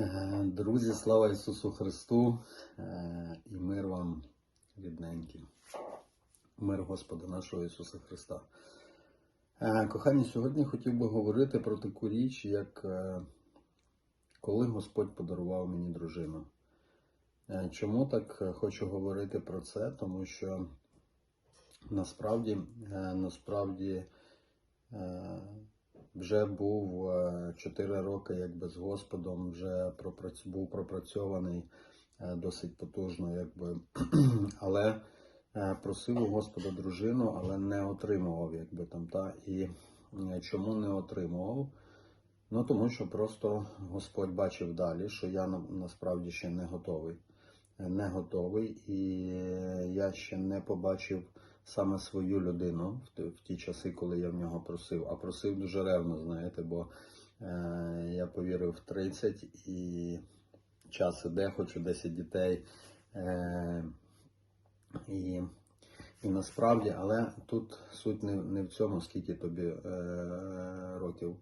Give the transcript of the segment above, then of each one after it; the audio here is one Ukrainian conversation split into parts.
Е, Друзі, слава Ісусу Христу е, і мир вам рідненькі. Мир Господа нашого Ісуса Христа. Е, Кохані, сьогодні хотів би говорити про таку річ, як коли Господь подарував мені дружину. Чому так хочу говорити про це? Тому що насправді, насправді вже був 4 роки якби з Господом, вже пропрац- був пропрацьований е, досить потужно, якби, але е, просив у Господа дружину, але не отримував, якби там та. І е, чому не отримував? Ну тому що просто Господь бачив далі, що я на- насправді ще не готовий. Не готовий, і е, я ще не побачив саме свою людину в ті часи, коли я в нього просив. А просив дуже ревно, знаєте, бо е, я повірив в 30 і час іде, хочу 10 дітей. Е, і, і насправді, але тут суть не, не в цьому, скільки тобі е, років.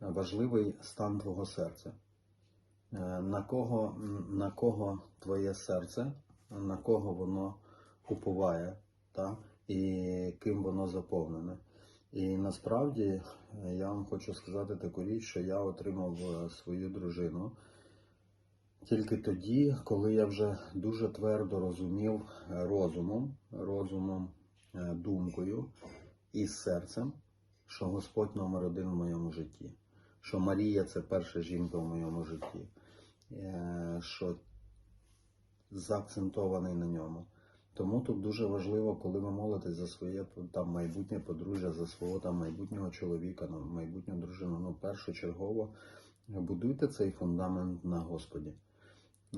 Важливий стан твого серця. Е, На кого, на кого твоє серце, на кого воно уповає, та? і ким воно заповнене. І насправді е, я вам хочу сказати таку річ, що я отримав е, свою дружину тільки тоді, коли я вже дуже твердо розумів розумом, розумом, думкою і серцем, що Господь номер один в моєму житті, що Марія це перша жінка в моєму житті, що заакцентований на ньому. Тому тут дуже важливо, коли ви молитесь за своє там майбутнє подружжя, за свого там майбутнього чоловіка, майбутню дружину. Ну, першочергово будуйте цей фундамент на Господі.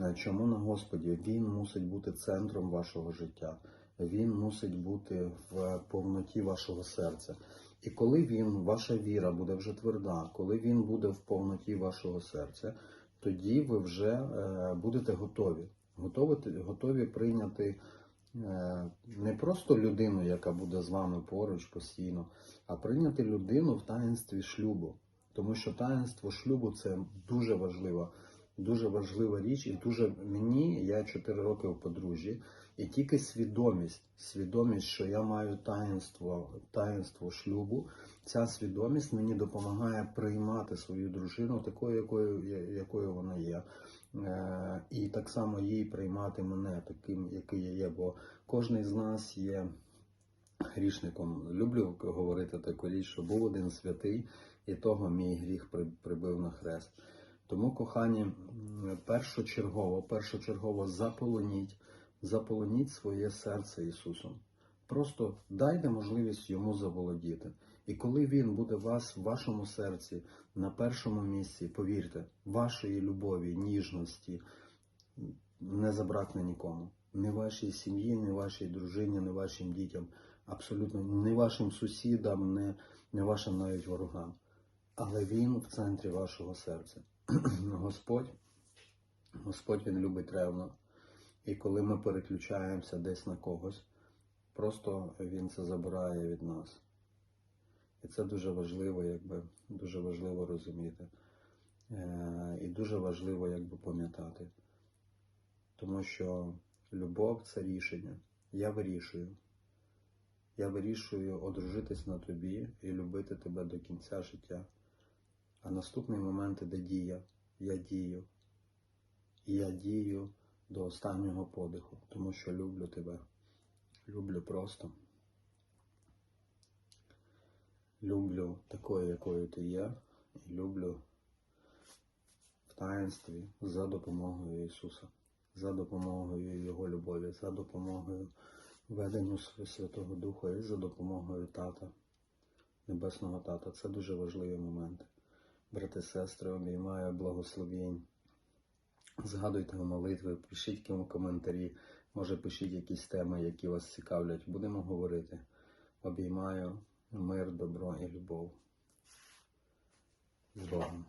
Е, Чому на Господі? Він мусить бути центром вашого життя. Він мусить бути в повноті вашого серця. І коли він, ваша віра буде вже тверда, коли він буде в повноті вашого серця, тоді ви вже е, будете готові. Готові, готові прийняти е, не просто людину, яка буде з вами поруч постійно, а прийняти людину в таїнстві шлюбу. Тому що таїнство шлюбу це дуже важлива, дуже важлива річ, і дуже мені, я 4 роки в подружжі, і тільки свідомість, свідомість, що я маю таїнство, таїнство шлюбу, ця свідомість мені допомагає приймати свою дружину такою, якою, якою вона є. Е, і так само їй приймати мене таким, який я є. Бо кожен з нас є грішником. Люблю говорити таку річ, що був один святий, і того мій гріх прибив на хрест. Тому, кохані, першочергово, першочергово заполоніть, заполоніть своє серце Ісусом. Просто дайте можливість йому заволодіти. І коли він буде вас в вашому серці на першому місці, повірте, вашої любові, ніжності не забракне нікому. Ні вашій сім'ї, ні вашій дружині, ні вашим дітям, абсолютно ні вашим сусідам, ні, ні вашим навіть ворогам. Але він в центрі вашого серця. Господь, Господь він любить ревно. І коли ми переключаємося десь на когось, просто він це забирає від нас. І це дуже важливо, якби дуже важливо розуміти. Е, і дуже важливо якби пам'ятати. Тому що любов це рішення. Я вирішую. Я вирішую одружитись на тобі і любити тебе до кінця життя. А наступний момент іде дія. Я дію. І я дію до останнього подиху, тому що люблю тебе. Люблю просто. Люблю такою, якою ти є, і люблю в таїнстві за допомогою Ісуса, за допомогою Його любові, за допомогою веденню Святого Духа і за допомогою Тата, Небесного Тата. Це дуже важливі моменти. Брати, сестри, обіймаю благословінь. Згадуйте молитви, пишіть кому коментарі, може пишіть якісь теми, які вас цікавлять. Будемо говорити. Обіймаю мир, добро і любов. З Богом.